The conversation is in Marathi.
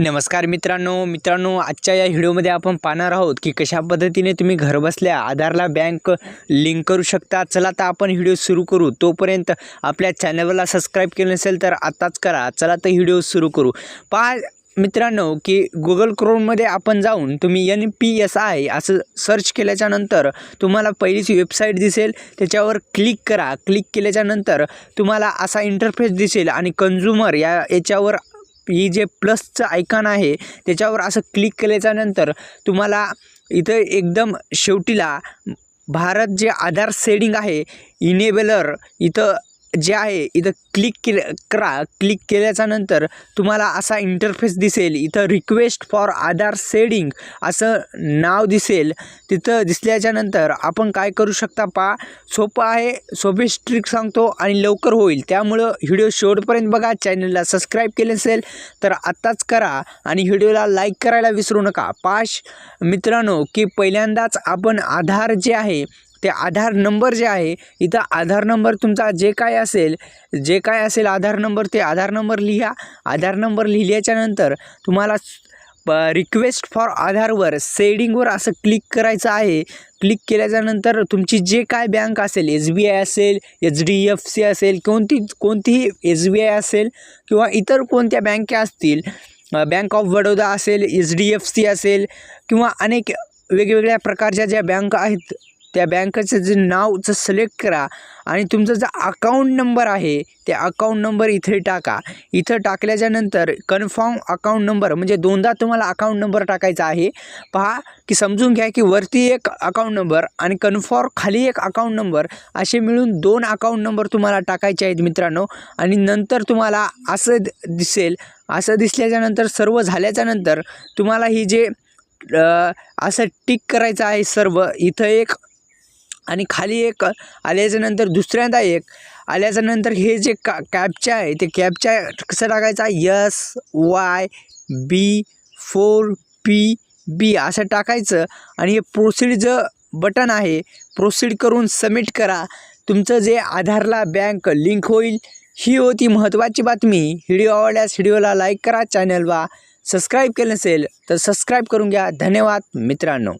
नमस्कार मित्रांनो मित्रांनो आजच्या या व्हिडिओमध्ये आपण पाहणार आहोत की कशा पद्धतीने तुम्ही घरबसल्या आधारला बँक लिंक करू शकता. चला तर आपण व्हिडिओ सुरू करू. तोपर्यंत आपल्या चॅनलला सबस्क्राईब केलं नसेल तर आत्ताच करा. चला तर व्हिडिओ सुरू करू. पहा मित्रांनो की गुगल क्रोममध्ये आपण जाऊन तुम्ही एन पी एस आय असं सर्च केल्याच्यानंतर तुम्हाला पहिलीच वेबसाईट दिसेल. त्याच्यावर क्लिक करा. क्लिक केल्याच्यानंतर तुम्हाला असा इंटरफेस दिसेल आणि कंझ्युमर या याच्यावर ही जे प्लसचं आयकॉन आहे त्याच्यावर असं क्लिक केल्याच्यानंतर तुम्हाला इथं एकदम शेवटीला भारत जे आधार सेडिंग आहे इनेबलर इथं जे आहे इथं क्लिक के करा. क्लिक केल्याच्यानंतर तुम्हाला असा इंटरफेस दिसेल. इथं रिक्वेस्ट फॉर आधार सेडिंग असं नाव दिसेल. तिथं दिसल्याच्या नंतर आपण काय करू शकता पा सोपं आहे. सोपी स्ट्रिक सांगतो आणि लवकर होईल. त्यामुळं व्हिडिओ शेवटपर्यंत बघा. चॅनलला सबस्क्राईब केले असेल तर आत्ताच करा आणि व्हिडिओला लाईक करायला विसरू नका. पाश मित्रांनो की पहिल्यांदाच आपण आधार जे आहे ते आधार नंबर जे आहे इथं आधार नंबर तुमचा जे काय असेल जे काय असेल आधार नंबर ते आधार नंबर लिहा. आधार नंबर लिहिल्याच्यानंतर तुम्हाला प रिक्वेस्ट फॉर आधारवर सेडिंगवर असं क्लिक करायचं आहे. क्लिक केल्याच्यानंतर तुमची जे काय बँक असेल एस बी आय असेल एच डी एफ सी असेल कोणती कोणतीही एस बी आय असेल किंवा इतर कोणत्या बँका असतील बँक ऑफ बडोदा असेल एच डी एफ सी असेल किंवा अनेक वेगवेगळ्या प्रकारच्या ज्या बँक आहेत त्या बँकेचं जे नावचं सिलेक्ट करा आणि तुमचा जो अकाउंट नंबर आहे त्या अकाउंट नंबर इथे टाका. इथं टाकल्याच्यानंतर कन्फर्म अकाउंट नंबर म्हणजे दोनदा तुम्हाला अकाउंट नंबर टाकायचा आहे. पहा की समजून घ्या की वरती एक अकाउंट नंबर आणि कन्फर्म खाली एक अकाउंट नंबर असे मिळून दोन अकाउंट नंबर तुम्हाला टाकायचे आहेत मित्रांनो. आणि नंतर तुम्हाला असं द- दिसेल असं दिसल्याच्यानंतर सर्व झाल्याच्यानंतर तुम्हाला ही जे असं टिक करायचं आहे सर्व इथं एक आणि खाली एक आल्याच्यानंतर दुसऱ्यांदा एक. आल्याच्यानंतर हे जे का कॅबचे आहे ते कॅबच्या कसं टाकायचा? S Y B four P B असं टाकायचं. आणि हे प्रोसीडचं बटन आहे प्रोसीड करून सबमिट करा. तुमचं जे आधारला बँक लिंक होईल ही होती महत्त्वाची बातमी. व्हिडिओ आवडल्यास व्हिडिओला लाईक करा चॅनलला सबस्क्राईब केलं नसेल तर सबस्क्राईब करून घ्या. धन्यवाद मित्रांनो.